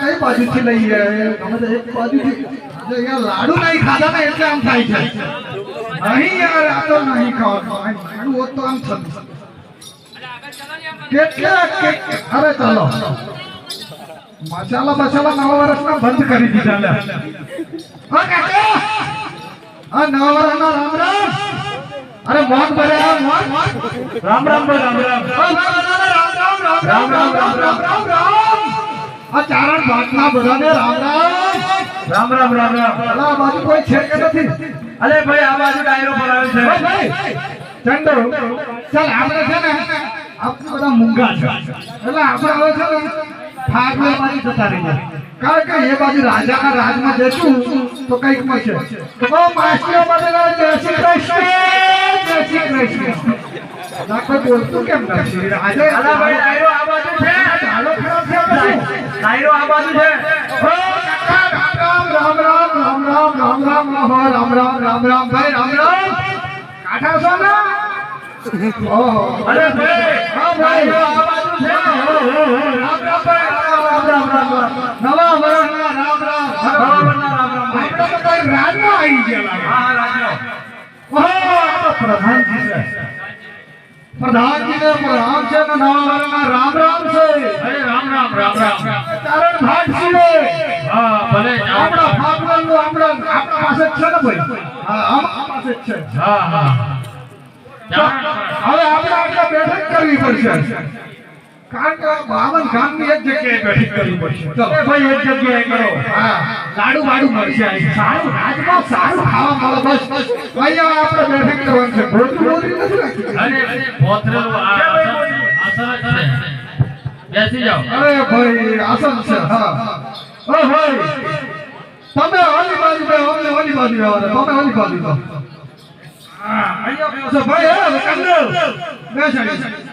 કઈ બાજુથી લઈએ? લાડુ નહીં ખાધા ને એટલે આમ થાય છે. નહીં યાર આ તો નહીં ખાવાનું. તો આમ થતું. કેટલા અરે ચાલો. મસાલા મસાલા નવા વર્ષના બંધ કરી દીધા લે હા કાકા હા નવા વર્ષના રામ રામ અરે મોન ભરે આ મોન રામ રામ રામ રામ રામ રામ રામ રામ રામ રામ રામ રામ આ ચારણ ભાગના બધાને રામ રામ રામ રામ રામ રામ આ બાજુ કોઈ છે કે નથી અરે ભાઈ આ બાજુ ડાયરો ભરાયો છે ભાઈ, ચંડો ચાલ આપણે છે ને આપણે બધા મૂંગા છે એટલે આપણે હવે છે ને ફાગલે બાજુ જતા રહીએ કારણ કે એ બાજુ રાજાના રાજમાં જશું તો કંઈક મળશે તો બહુ માસ્ટરો જય શ્રી કૃષ્ણ જય શ્રી કૃષ્ણ લાખો બોલતું કેમ નથી ડાયરો આ બાજુ છે ચાલો ખરાબ છે આ બાજુ છે રામ રામ રામ રામ રામ રામ રામ રામ રામ રામ રામ ભાઈ રામ રામ કાઠા છો ને ઓહો અરે ભાઈ હા ભાઈ આ બાજુ છે રામ રામ ભાઈ રામ રામ નવા વર્ષના રામ રામ રામ રામ. આપણે તો કઈ આવી ગયા લાગે. હા રાજ્યો. ઓહો, આ તો પ્રધાનજી છે. પ્રધાનજી ને પ્રધાન છે ને નવા વર્ષના રામ રામ છે. અરે રામ રામ રામ રામ. ચારણ ભાગ છે હા ભલે. આપણા ફાગવાનું આપણા આપણા પાસે છે ને ભાઈ? હા આપણા પાસે છે. હા હા. હવે આપણે આપણે બેઠક કરવી પડશે. કારણ કે બાવન ગામની એક જગ્યાએ બેઠક કરવી પડશે. ચલો ભાઈ એક જગ્યાએ કરો. હા. લાડુ બાડુ મળશે સારું રાજમાં સારું ખાવા મળે બસ બસ. અહીંયા આપણે બેઠક કરવાની છે. ભોજન ભોજન નથી રાખી. અરે ભોતરેલું આ આસન છે? બેસી જાઓ. અરે ભાઈ આસન છે હા. ઓ ભાઈ તમે ઓલી બાજુ ભાઈ અમને ઓલી બાજુ આવવાના તમે ઓલી બાજુ. હા અહીંયા બેસો ભાઈ હા કંદલ બેસાડી.